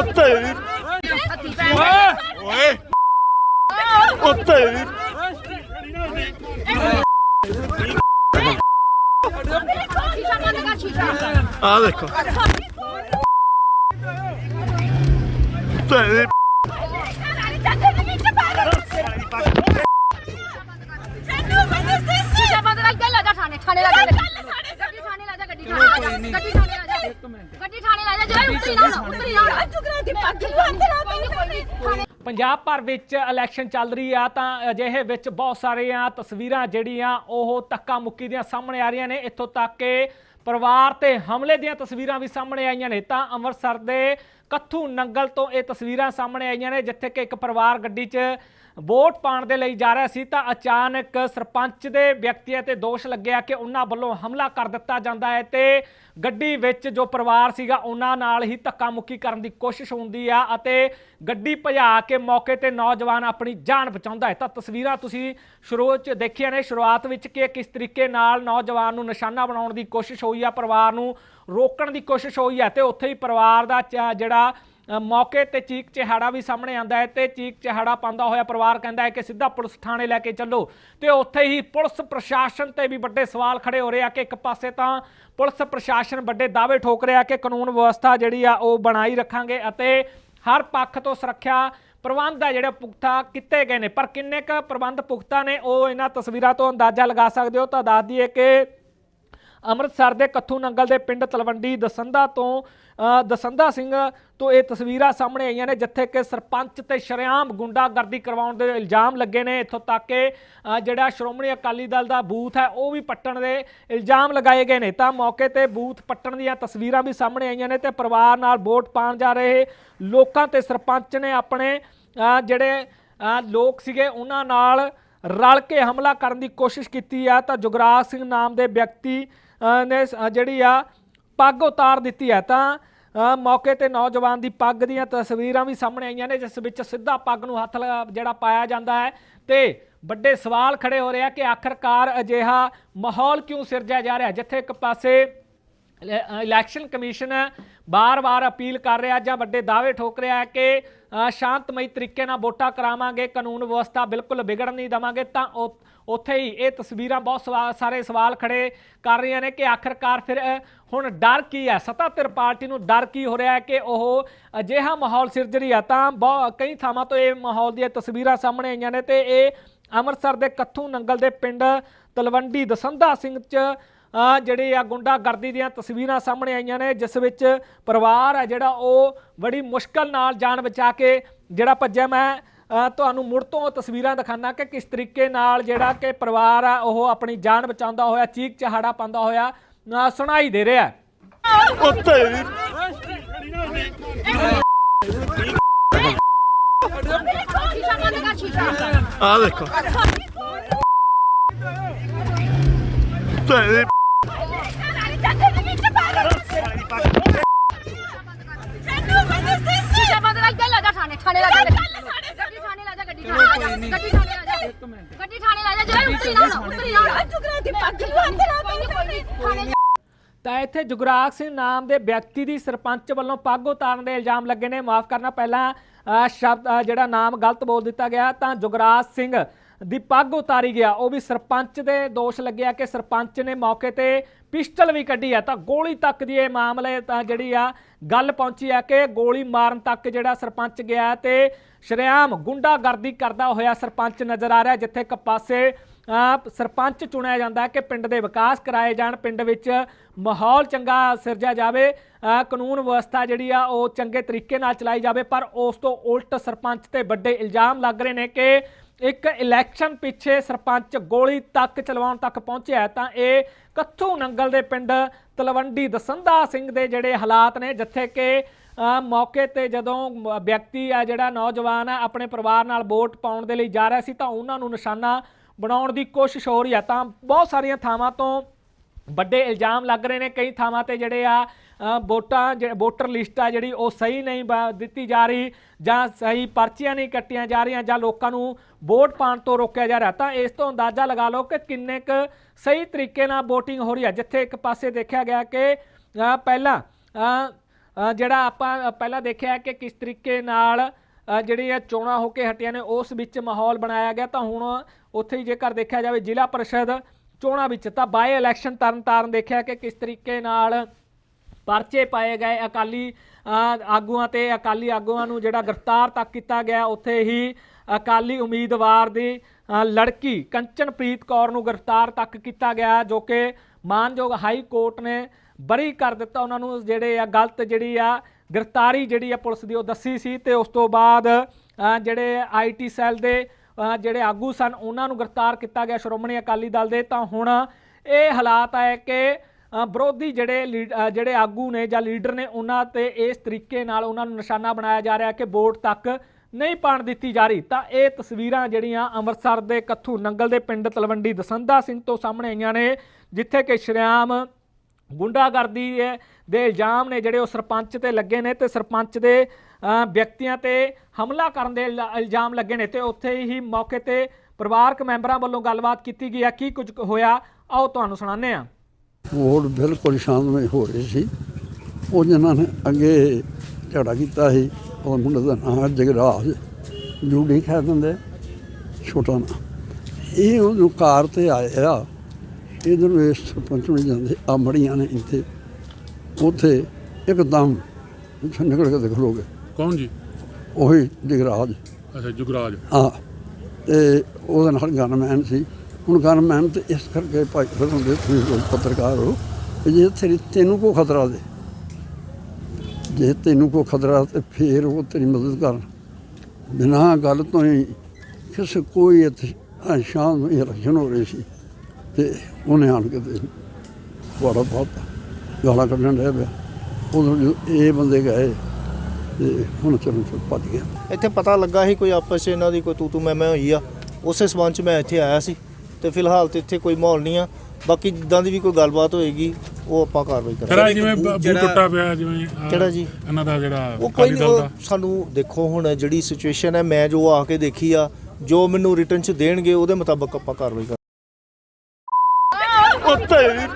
ਉਹ ਤੇਰੀ ਓਏ ਉਹ ਤੇਰੀ ਆ ਦੇਖੋ। ਤੇਰੀ ਪੰਜਾਬ ਭਰ ਵਿੱਚ ਇਲੈਕਸ਼ਨ ਚੱਲ ਰਹੀ ਆ ਤਾਂ ਅਜਿਹੇ ਵਿੱਚ ਬਹੁਤ ਸਾਰੀਆਂ ਤਸਵੀਰਾਂ ਜਿਹੜੀਆਂ ਉਹ ਧੱਕਾ ਮੁੱਕੀ ਦੀਆਂ ਸਾਹਮਣੇ ਆ ਰਹੀਆਂ ਨੇ। ਇੱਥੋਂ ਤੱਕ ਕਿ ਪਰਿਵਾਰ ਤੇ ਹਮਲੇ ਦੀਆਂ ਤਸਵੀਰਾਂ ਵੀ ਸਾਹਮਣੇ ਆਈਆਂ ਨੇ। ਤਾਂ ਅੰਮ੍ਰਿਤਸਰ ਦੇ ਕੱਥੂ ਨੰਗਲ ਤੋਂ ਇਹ ਤਸਵੀਰਾਂ ਸਾਹਮਣੇ ਆਈਆਂ ਨੇ ਜਿੱਥੇ ਕਿ ਇੱਕ ਪਰਿਵਾਰ ਗੱਡੀ 'ਚ ਵੋਟ ਪਾਉਣ ਦੇ ਲਈ ਜਾ ਰਿਹਾ ਸੀ ਤਾਂ ਅਚਾਨਕ ਸਰਪੰਚ ਦੇ ਵਿਅਕਤੀਆਂ ਤੇ ਦੋਸ਼ ਲੱਗਿਆ ਕਿ ਉਹਨਾਂ ਵੱਲੋਂ ਹਮਲਾ ਕਰ ਦਿੱਤਾ ਜਾਂਦਾ ਹੈ ਤੇ ਗੱਡੀ ਵਿੱਚ ਜੋ ਪਰਿਵਾਰ ਸੀਗਾ ਉਹਨਾਂ ਨਾਲ ਹੀ ਧੱਕਾ ਮੁੱਕੀ ਕਰਨ ਦੀ ਕੋਸ਼ਿਸ਼ ਹੁੰਦੀ ਆ ਅਤੇ ਗੱਡੀ ਭਜਾ ਕੇ ਮੌਕੇ ਤੇ ਨੌਜਵਾਨ ਆਪਣੀ ਜਾਨ ਬਚਾਉਂਦਾ ਹੈ। ਤਾਂ ਤਸਵੀਰਾਂ ਤੁਸੀਂ ਸ਼ੁਰੂ 'ਚ ਦੇਖੀਆਂ ਨੇ। ਸ਼ੁਰੂਆਤ ਵਿੱਚ ਕਿ ਕਿਸ ਤਰੀਕੇ ਨਾਲ ਨੌਜਵਾਨ ਨੂੰ ਨਿਸ਼ਾਨਾ ਬਣਾਉਣ ਦੀ ਕੋਸ਼ਿਸ਼ ਹੋਈ ਆ, ਪਰਿਵਾਰ ਨੂੰ ਰੋਕਣ ਦੀ ਕੋਸ਼ਿਸ਼ ਹੋਈ ਹੈ ਤੇ ਉੱਥੇ ਹੀ ਪਰਿਵਾਰ ਦਾ ਚ- ਜਿਹੜਾ ਮੌਕੇ ਤੇ ਚੀਕ ਚਿਹਾੜਾ ਵੀ ਸਾਹਮਣੇ ਆਂਦਾ ਹੈ ਤੇ ਚੀਕ ਚਿਹਾੜਾ ਪਾਉਂਦਾ ਹੋਇਆ ਪਰਿਵਾਰ ਕਹਿੰਦਾ ਹੈ ਕਿ ਸਿੱਧਾ ਪੁਲਿਸ ਥਾਣੇ ਲੈ ਕੇ ਚੱਲੋ। ਤੇ ਉੱਥੇ ਹੀ ਪੁਲਿਸ ਪ੍ਰਸ਼ਾਸਨ ਤੇ ਵੀ ਵੱਡੇ ਸਵਾਲ ਖੜੇ ਹੋ ਰਹੇ ਆ ਕਿ ਇੱਕ ਪਾਸੇ ਤਾਂ ਪੁਲਿਸ ਪ੍ਰਸ਼ਾਸਨ ਵੱਡੇ ਦਾਅਵੇ ਠੋਕ ਰਿਹਾ ਕਿ ਕਾਨੂੰਨ ਵਿਵਸਥਾ ਜਿਹੜੀ ਆ ਉਹ ਬਣਾਈ ਰੱਖਾਂਗੇ ਅਤੇ ਹਰ ਪੱਖ ਤੋਂ ਸੁਰੱਖਿਆ ਪ੍ਰਬੰਧ ਆ ਜਿਹੜੇ ਪੁਖਤਾ ਕੀਤੇ ਗਏ ਨੇ। ਪਰ ਕਿੰਨੇ ਕ ਪ੍ਰਬੰਧ ਪੁਖਤਾ ਨੇ, ਉਹ ਇਹਨਾਂ ਤਸਵੀਰਾਂ ਤੋਂ ਅੰਦਾਜ਼ਾ ਲਗਾ ਸਕਦੇ ਹੋ। ਤਾਂ ਦੱਸ ਦਈਏ ਕਿ ਅੰਮ੍ਰਿਤਸਰ ਦੇ ਕੱਥੂ ਨੰਗਲ ਦੇ ਪਿੰਡ ਤਲਵੰਡੀ ਦਸੰਦਾ ਤੋਂ ਅ, ਦਸੰਦਾ ਸਿੰਘ ਤੋਂ ਇਹ ਤਸਵੀਰਾਂ ਸਾਹਮਣੇ ਆਈਆਂ ਨੇ ਜਿੱਥੇ ਕਿ ਸਰਪੰਚ ਤੇ ਸ਼ਰੇਆਮ ਗੁੰਡਾਗਰਦੀ ਕਰਵਾਉਣ ਦੇ ਇਲਜ਼ਾਮ ਲੱਗੇ ਨੇ। ਇੱਥੋਂ ਤੱਕ ਕਿ ਜਿਹੜਾ ਸ਼੍ਰੋਮਣੀ ਅਕਾਲੀ ਦਲ ਦਾ ਬੂਥ ਹੈ ਉਹ ਵੀ ਪੱਟਣ ਦੇ ਇਲਜ਼ਾਮ ਲਗਾਏ ਗਏ ਨੇ। ਤਾਂ ਮੌਕੇ ਤੇ ਬੂਥ ਪੱਟਣ ਦੀਆਂ ਤਸਵੀਰਾਂ ਵੀ ਸਾਹਮਣੇ ਆਈਆਂ ਨੇ ਤੇ ਪਰਿਵਾਰ ਨਾਲ ਵੋਟ ਪਾਉਣ ਜਾ ਰਹੇ ਲੋਕਾਂ ਤੇ ਸਰਪੰਚ ਨੇ ਆਪਣੇ ਜਿਹੜੇ ਲੋਕ ਸੀਗੇ ਉਹਨਾਂ ਨਾਲ ਰਲ ਕੇ ਹਮਲਾ ਕਰਨ ਦੀ ਕੋਸ਼ਿਸ਼ ਕੀਤੀ ਆ। ਤਾਂ ਜੁਗਰਾਜ ਸਿੰਘ ਨਾਮ ਦੇ ਵਿਅਕਤੀ ਨੇ ਜਿਹੜੀ ਆ ਪੱਗ ਉਤਾਰ ਦਿੱਤੀ ਹੈ, ਤਾਂ ਮੌਕੇ ਤੇ ਨੌਜਵਾਨ ਦੀ ਪੱਗ ਦੀਆਂ ਤਸਵੀਰਾਂ ਵੀ ਸਾਹਮਣੇ ਆਈਆਂ ਨੇ, ਜਿਸ ਵਿੱਚ ਸਿੱਧਾ ਪੱਗ ਨੂੰ ਹੱਥ ਲਗਾ- ਜਿਹੜਾ ਪਾਇਆ ਜਾਂਦਾ ਹੈ ਤੇ ਵੱਡੇ ਸਵਾਲ ਖੜੇ ਹੋ ਰਹੇ ਆ ਕਿ ਆਖਰਕਾਰ ਅਜਿਹਾ ਮਾਹੌਲ ਕਿਉਂ ਸਿਰਜਿਆ ਜਾ ਰਿਹਾ, ਜਿੱਥੇ ਇੱਕ ਪਾਸੇ ਇਲੈਕਸ਼ਨ ਕਮਿਸ਼ਨ ਬਾਰ-ਬਾਰ ਅਪੀਲ ਕਰ ਰਿਹਾ ਜਾਂ ਵੱਡੇ ਦਾਅਵੇ ਠੋਕ ਰਿਹਾ ਹੈ ਕਿ ਸ਼ਾਂਤਮਈ ਤਰੀਕੇ ਨਾਲ ਵੋਟਾਂ ਕਰਾਵਾਂਗੇ, ਕਾਨੂੰਨ ਵਿਵਸਥਾ ਬਿਲਕੁਲ ਵਿਗੜਨ ਨਹੀਂ ਦਵਾਂਗੇ, ਤਾਂ ਉੱਥੇ ਹੀ ਇਹ ਤਸਵੀਰਾਂ ਬਹੁਤ ਸਵਾ- ਸਾਰੇ ਸਵਾਲ ਖੜੇ ਕਰ ਰਹੀਆਂ ਨੇ ਕਿ ਆਖਰਕਾਰ ਫਿਰ ਹੁਣ ਡਰ ਕੀ ਹੈ? ਸੱਤਾ ਧਿਰ ਪਾਰਟੀ ਨੂੰ ਡਰ ਕੀ ਹੋ ਰਿਹਾ ਹੈ ਕਿ ਉਹ ਅਜਿਹਾ ਮਾਹੌਲ ਸਿਰਜ ਰਹੀ ਹੈ? ਤਾਂ ਬਹੁ- ਕਈ ਥਾਵਾਂ ਤੋਂ ਇਹ ਮਾਹੌਲ ਦੀਆਂ ਤਸਵੀਰਾਂ ਸਾਹਮਣੇ ਆਈਆਂ ਨੇ ਤੇ ਇਹ ਅੰਮ੍ਰਿਤਸਰ ਦੇ ਕੱਥੂ ਨੰਗਲ ਦੇ ਪਿੰਡ ਤਲਵੰਡੀ ਦਸੰਧਾ ਸਿੰਘ ਚ ਜਿਹੜੇ ਆ ਗੁੰਡਾਗਰਦੀ ਦੀਆਂ ਤਸਵੀਰਾਂ ਸਾਹਮਣੇ ਆਈਆਂ ਨੇ ਜਿਸ ਵਿੱਚ ਪਰਿਵਾਰ ਆ ਜਿਹੜਾ ਉਹ ਬੜੀ ਮੁਸ਼ਕਲ ਨਾਲ ਜਾਨ ਬਚਾ ਕੇ ਜਿਹੜਾ ਭੱਜਿਆ। ਮੈਂ ਤੁਹਾਨੂੰ ਮੁੜ ਤੋਂ ਤਸਵੀਰਾਂ ਦਿਖਾਣਾ ਕਿ ਕਿਸ ਤਰੀਕੇ ਨਾਲ ਜਿਹੜਾ ਕਿ ਪਰਿਵਾਰ ਆ ਉਹ ਆਪਣੀ ਜਾਨ ਬਚਾਉਂਦਾ ਹੋਇਆ ਚੀਕ ਚਹਾੜਾ ਪਾਉਂਦਾ ਹੋਇਆ ਸੁਣਾਈ ਦੇ ਰਿਹਾ ਆ ਦੇਖੋ। ਤੇਰੀ ਸ਼ੀਸ਼ਾ ਬੰਦ ਕਰ ਇੱਧਰ ਲਾ ਜਾ ਥਾਣੇ ਥਾਣੇ ਲਾ ਜਾ ਗੱਡੀ ਥਾਣੇ ਲਾ ਜਾ ਗੱਡੀ ਥਾਣੇ ਲਾ ਜਾ ਗੱਡੀ ਥਾਣੇ ਲਾ ਜਾ ਗੱਡੀ ਥਾਣੇ ਲਾ ਜਾ ਜਿਹੜਾ ਉੱਤਰੀ ਨਾ ਉੱਤਰੀ ਨਾ ਚੁਕਰਾ ਦੀ ਪੱਗ ਬੰਦ ਨਾ ਥਾਣੇ ਤਾਂ ਇੱਥੇ ਜੁਗਰਾਜ ਸਿੰਘ ਨਾਮ ਦੇ ਵਿਅਕਤੀ ਦੀ ਸਰਪੰਚ ਵੱਲੋਂ ਪੱਗ ਉਤਾਰਨ ਦੇ ਇਲਜ਼ਾਮ ਲੱਗੇ ਨੇ। ਮਾਫ ਕਰਨਾ, ਪਹਿਲਾਂ ਸ਼ਬਦ ਜਿਹੜਾ ਨਾਮ ਗਲਤ ਬੋਲ ਦਿੱਤਾ ਗਿਆ, ਤਾਂ ਜੁਗਰਾਜ ਸਿੰਘ ਦੀ ਪੱਗ ਉਤਾਰੀ ਗਿਆ। ਉਹ ਵੀ ਸਰਪੰਚ ਦੇ ਦੋਸ਼ ਲੱਗਿਆ ਕਿ ਸਰਪੰਚ ਨੇ ਮੌਕੇ ਤੇ ਪਿਸਟਲ ਵੀ ਕੱਢੀ ਆ। ਤਾਂ ਗੋਲੀ ਤੱਕ ਦੀ ਇਹ ਮਾਮਲੇ, ਤਾਂ ਜਿਹੜੀ ਆ, ਗੱਲ ਪਹੁੰਚੀ ਆ ਕਿ ਗੋਲੀ ਮਾਰਨ ਤੱਕ ਜਿਹੜਾ ਸਰਪੰਚ ਗਿਆ ਤੇ ਸ਼ਰੇਆਮ ਗੁੰਡਾਗਰਦੀ ਕਰਦਾ ਹੋਇਆ ਸਰਪੰਚ ਨਜ਼ਰ ਆ ਰਿਹਾ, ਜਿੱਥੇ ਇੱਕ ਪਾਸੇ ਸਰਪੰਚ ਚੁਣਿਆ ਜਾਂਦਾ ਕਿ ਪਿੰਡ ਦੇ ਵਿਕਾਸ ਕਰਾਏ ਜਾਣ, ਪਿੰਡ ਵਿੱਚ ਮਾਹੌਲ ਚੰਗਾ ਸਿਰਜਿਆ ਜਾਵੇ ਕਾਨੂੰਨ ਵਿਵਸਥਾ ਜਿਹੜੀ ਆ, ਉਹ ਚੰਗੇ ਤਰੀਕੇ ਨਾਲ ਚਲਾਈ ਜਾਵੇ, ਪਰ ਉਸ ਤੋਂ ਉਲਟ ਸਰਪੰਚ ਤੇ ਵੱਡੇ ਇਲਜ਼ਾਮ ਲੱਗ ਰਹੇ ਨੇ ਕਿ ਇੱਕ ਇਲੈਕਸ਼ਨ ਪਿੱਛੇ ਸਰਪੰਚ ਗੋਲੀ ਤੱਕ ਚਲਵਾਉਣ ਤੱਕ ਪਹੁੰਚਿਆ ਤਾਂ ਇਹ ਕੱਥੂ ਨੰਗਲ ਦੇ ਪਿੰਡ ਤਲਵੰਡੀ ਦਸੰਦਾ ਸਿੰਘ ਦੇ ਜਿਹੜੇ ਹਾਲਾਤ ਨੇ, ਜਿੱਥੇ ਕਿ ਮੌਕੇ ਤੇ ਜਦੋਂ ਵਿਅਕਤੀ ਆ ਜਿਹੜਾ ਨੌਜਵਾਨ ਆ, ਆਪਣੇ ਪਰਿਵਾਰ ਨਾਲ ਵੋਟ ਪਾਉਣ ਦੇ ਲਈ ਜਾ ਰਿਹਾ ਸੀ, ਤਾਂ ਉਹਨਾਂ ਨੂੰ ਨਿਸ਼ਾਨਾ ਬਣਾਉਣ ਦੀ ਕੋਸ਼ਿਸ਼ ਹੋ ਰਹੀ ਆ, ਤਾਂ ਬਹੁਤ ਸਾਰੀਆਂ ਥਾਵਾਂ ਤੋਂ ਵੱਡੇ ਇਲਜ਼ਾਮ ਲੱਗ ਰਹੇ ਨੇ। ਕਈ ਥਾਵਾਂ ਤੇ ਜਿਹੜੇ ਆ ਵੋਟਾਂ ਜਿਹੜੇ ਵੋਟਰ ਲਿਸਟ ਆ ਜਿਹੜੀ ਉਹ ਸਹੀ ਨਹੀਂ ਬ- ਦਿੱਤੀ ਜਾ ਰਹੀ ਜਾਂ ਸਹੀ ਪਰਚੀਆਂ ਨਹੀਂ ਕੱਟੀਆਂ ਜਾ ਰਹੀਆਂ ਜਾਂ ਲੋਕਾਂ ਨੂੰ ਵੋਟ ਪਾਉਣ ਤੋਂ ਰੋਕਿਆ ਜਾ ਰਿਹਾ। ਤਾਂ ਇਸ ਤੋਂ ਅੰਦਾਜ਼ਾ ਲਗਾ ਲਓ ਕਿ ਕਿੰਨੇ ਕੁ ਸਹੀ ਤਰੀਕੇ ਨਾਲ VOTING ਹੋ ਰਹੀ ਹੈ ਜਿੱਥੇ ਇੱਕ ਪਾਸੇ ਦੇਖਿਆ ਗਿਆ ਕਿ ਪਹਿਲਾਂ ਜਿਹੜਾ ਆਪਾਂ ਪਹਿਲਾਂ ਦੇਖਿਆ ਕਿ ਕਿਸ ਤਰੀਕੇ ਨਾਲ ਜਿਹੜੀ ਇਹ ਚੋਣਾਂ ਹੋ ਕੇ ਹਟੀਆਂ ਨੇ, ਉਸ ਵਿੱਚ ਮਾਹੌਲ ਬਣਾਇਆ ਗਿਆ। ਤਾਂ ਹੁਣ ਉੱਥੇ ਹੀ ਜੇਕਰ ਦੇਖਿਆ ਜਾਵੇ ਜ਼ਿਲ੍ਹਾ ਪਰਿਸ਼ਦ ਚੋਣਾਂ ਵਿੱਚ, ਤਾਂ ਬਾਏ ਇਲੈਕਸ਼ਨ ਤਰਨਤਾਰਨ ਦੇਖਿਆ ਕਿ ਕਿਸ ਤਰੀਕੇ ਨਾਲ ਪਰਚੇ ਪਾਏ ਗਏ। ਅਕਾਲੀ ਆਗੂਆਂ ਤੇ ਅਕਾਲੀ ਆਗੂਆਂ ਨੂੰ ਜਿਹੜਾ ਗ੍ਰਿਫਤਾਰ ਤੱਕ ਕੀਤਾ ਗਿਆ, ਉੱਥੇ ਹੀ ਅਕਾਲੀ ਉਮੀਦਵਾਰ ਦੀ ਲੜਕੀ ਕੰਚਨਪ੍ਰੀਤ ਕੌਰ ਨੂੰ ਗ੍ਰਿਫਤਾਰ ਤੱਕ ਕੀਤਾ ਗਿਆ, ਜੋ ਕਿ ਮਾਨਯੋਗ ਹਾਈ ਕੋਰਟ ਨੇ ਬਰੀ ਕਰ ਦਿੱਤਾ। ਉਹਨਾਂ ਨੂੰ ਜਿਹੜੇ ਆ ਗਲਤ ਜਿਹੜੀ ਆ ਗ੍ਰਿਫਤਾਰੀ ਜਿਹੜੀ ਆ ਪੁਲਿਸ ਦੀ ਉਹ ਦੱਸੀ ਸੀ ਤੇ ਉਸ ਤੋਂ ਬਾਅਦ ਅ, ਜਿਹੜੇ ਆਈਟੀ ਸੈੱਲ ਦੇ ਜਿਹੜੇ ਆਗੂ ਸਨ ਉਹਨਾਂ ਨੂੰ ਗ੍ਰਿਫਤਾਰ ਕੀਤਾ ਗਿਆ ਸ਼੍ਰੋਮਣੀ ਅਕਾਲੀ ਦਲ ਦੇ। ਤਾਂ ਹੁਣ ਇਹ ਹਾਲਾਤ ਹੈ ਕਿ ਵਿਰੋਧੀ ਜਿਹੜੇ ਲੀਡ- ਜਿਹੜੇ ਆਗੂ ਨੇ ਜਾਂ ਲੀਡਰ ਨੇ ਉਹਨਾਂ ਤੇ ਇਸ ਤਰੀਕੇ ਨਾਲ ਉਹਨਾਂ ਨੂੰ ਨਿਸ਼ਾਨਾ ਬਣਾਇਆ ਜਾ ਰਿਹਾ ਕਿ ਵੋਟ ਤੱਕ ਨਹੀਂ ਪਾਣ ਦਿੱਤੀ ਜਾ ਰਹੀ। ਤਾਂ ਇਹ ਤਸਵੀਰਾਂ ਜਿਹੜੀਆਂ ਅੰਮ੍ਰਿਤਸਰ ਦੇ ਕੱਥੂ ਨੰਗਲ ਦੇ ਪਿੰਡ ਤਲਵੰਡੀ ਦਸੰਦਾ ਸਿੰਘ ਤੋਂ ਸਾਹਮਣੇ ਆਈਆਂ ਨੇ ਜਿੱਥੇ ਕਿ ਸ਼੍ਰੀਆਮ ਗੁੰਡਾਗਰਦੀ ਦੇ ਇਲਜ਼ਾਮ ਨੇ ਜਿਹੜੇ ਉਹ ਸਰਪੰਚ ਤੇ ਲੱਗੇ ਨੇ ਤੇ ਸਰਪੰਚ ਦੇ ਵਿਅਕਤੀਆਂ ਤੇ ਹਮਲਾ ਕਰਨ ਦੇ ਇਲ- ਇਲਜ਼ਾਮ ਲੱਗੇ ਨੇ ਤੇ ਉੱਥੇ ਹੀ ਮੌਕੇ ਤੇ ਪਰਿਵਾਰਕ ਮੈਂਬਰਾਂ ਵੱਲੋਂ ਗੱਲਬਾਤ ਕੀਤੀ ਗਈ ਆ ਕੀ ਕੁਝ ਹੋਇਆ? ਆਓ ਤੁਹਾਨੂੰ ਸੁਣਾਉਂਦੇ ਹਾਂ। ਵੋਟ ਬਿਲਕੁਲ ਸ਼ਾਂਤਮਈ ਹੋ ਰਹੀ ਸੀ। ਉਹ ਜਿਨ੍ਹਾਂ ਨੇ ਅੱਗੇ ਝਗੜਾ ਕੀਤਾ ਸੀ, ਉਹ ਮੁੰਡੇ ਦਾ ਨਾਮ ਹੈ ਜਗਰਾਜ, ਜੂੜੀ ਕਹਿ ਦਿੰਦੇ, ਛੋਟਾ ਨਾ। ਇਹ ਉਹ ਕਾਰ ਤੇ ਆਏ ਆ ਇਧਰ ਇਸ ਸਰਪੰਚ ਨੂੰ ਜਾਂਦੇ ਆ ਮੜੀਆਂ ਨੇ ਇੱਥੇ। ਉੱਥੇ ਇੱਕਦਮ ਪਿੱਛੋਂ ਨਿਕਲ ਕੇ ਦੇਖ ਲੋਗੇ। ਕੌਣ ਜੀ? ਉਹੀ ਜਗਰਾਜ। ਅੱਛਾ ਜੁਗਰਾਜ। ਆ ਤੇ ਉਹਦੇ ਨਾਲ ਗਨਮੈਨ ਸੀ। ਹੁਣ ਗਨਮੈਨ ਤੇ ਇਸ ਕਰਕੇ ਭਾਈ ਫਿਰ ਹੁੰਦੇ ਤੁਸੀਂ ਕੋਈ ਪੱਤਰਕਾਰ ਹੋ ਕਿ ਜੇ ਤੇਰੀ ਤੈਨੂੰ ਕੋ ਖਤਰਾ ਦੇ। ਜੇ ਤੈਨੂੰ ਕੋ ਖਤਰਾ ਤੇ ਫੇਰ ਉਹ ਤੇਰੀ ਮਦਦ ਕਰਨ ਬਿਨਾਂ ਗੱਲ ਤੋਂ ਹੀ ਕਿਸੇ ਕੋਈ ਇੱਥੇ ਸ਼ਾਮ ਨੂੰ ਇਲੈਕਸ਼ਨ ਹੋ ਰਹੀ ਸੀ। ਤੇ ਉਹਨੇ ਆਣ ਕੇ ਤੇ ਬੜਾ ਬਹੁਤ ਗਾਲਾਂ ਕੱਢਣ ਰਿਹਾ ਪਿਆ। ਉਦੋਂ ਜਦੋਂ ਇਹ ਬੰਦੇ ਗਏ ਤੇ ਹੁਣ ਚਲੋ ਫਿਰ ਭੱਜ ਗਿਆ ਇੱਥੇ ਪਤਾ ਲੱਗਾ ਸੀ ਕੋਈ ਆਪਸ 'ਚ ਇਹਨਾਂ ਦੀ ਕੋਈ ਤੂ ਤੂ ਮੈਂ ਮੈਂ ਹੋਈ ਆ। ਉਸੇ ਸਬੰਧ 'ਚ ਮੈਂ ਇੱਥੇ ਆਇਆ ਸੀ ਤੇ ਫਿਲਹਾਲ ਤੇ ਇੱਥੇ ਕੋਈ ਮਾਹੌਲ ਨਹੀਂ ਆ। ਬਾਕੀ ਜਿੱਦਾਂ ਦੀ ਵੀ ਕੋਈ ਗੱਲਬਾਤ ਹੋਏਗੀ ਉਹ ਆਪਾਂ ਕਾਰਵਾਈ ਫਿਰ ਕਰਾਂਗੇ ਆਹ ਜਿਵੇਂ ਬ- ਬੂ ਟੁੱਟਾ ਪਿਆ ਜਿਵੇਂ ਆਹ ਕਿਹੜਾ ਜੀ? ਇਹਨਾਂ ਦਾ ਜਿਹੜਾ ਉਹ ਕੋਈ ਅਕਾਲੀ ਨਹੀਂ ਦਲ ਉਹ ਦਾ। ਸਾਨੂੰ ਦੇਖੋ ਹੁਣ ਜਿਹੜੀ ਸਿਚੁਏਸ਼ਨ ਹੈ ਮੈਂ ਜੋ ਆ ਕੇ ਦੇਖੀ ਆ ਜੋ ਮੈਨੂੰ ਰਿਟਰਨ 'ਚ ਦੇਣਗੇ ਉਹਦੇ ਮੁਤਾਬਕ ਆਪਾਂ ਕਾਰਵਾਈ ਕਰਾਂਗੇ। ਉਹ ਤੇਰੀ